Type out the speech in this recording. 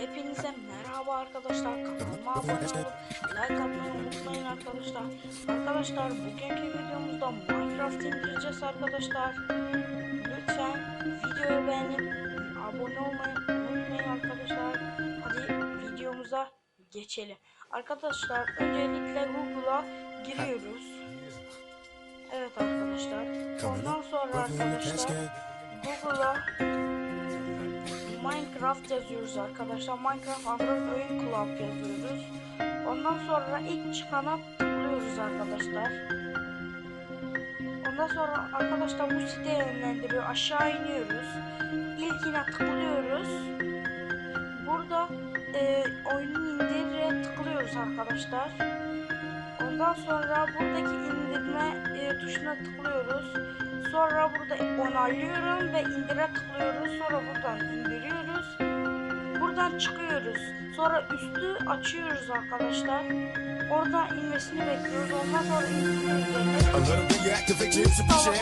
Hepinize merhaba arkadaşlar. Kanalıma abone olup like atmayı unutmayın arkadaşlar. Arkadaşlar bugünkü videomuzda Minecraft indireceğiz arkadaşlar. Lütfen videoyu beğenip abone olmayı unutmayın arkadaşlar. Hadi videomuza geçelim. Arkadaşlar öncelikle Google'a giriyoruz. Evet arkadaşlar. Ondan sonra arkadaşlar Google'a Minecraft yazıyoruz arkadaşlar. Minecraft Android Oyun Club yazıyoruz. Ondan sonra ilk çıkana tıklıyoruz arkadaşlar. Ondan sonra arkadaşlar bu site yönlendiriyor. Aşağı iniyoruz. İlkine tıklıyoruz. Burada e, oyunu indire tıklıyoruz arkadaşlar. Ondan sonra buradaki indirme e, tuşuna tıklıyoruz. Sonra burada onaylıyorum ve indire tıklıyoruz. Sonra indiriyoruz. Buradan çıkıyoruz. Sonra üstü açıyoruz arkadaşlar. Oradan inmesini bekliyoruz. Ondan sonra indiriyoruz. A little reactivate your hips and beat your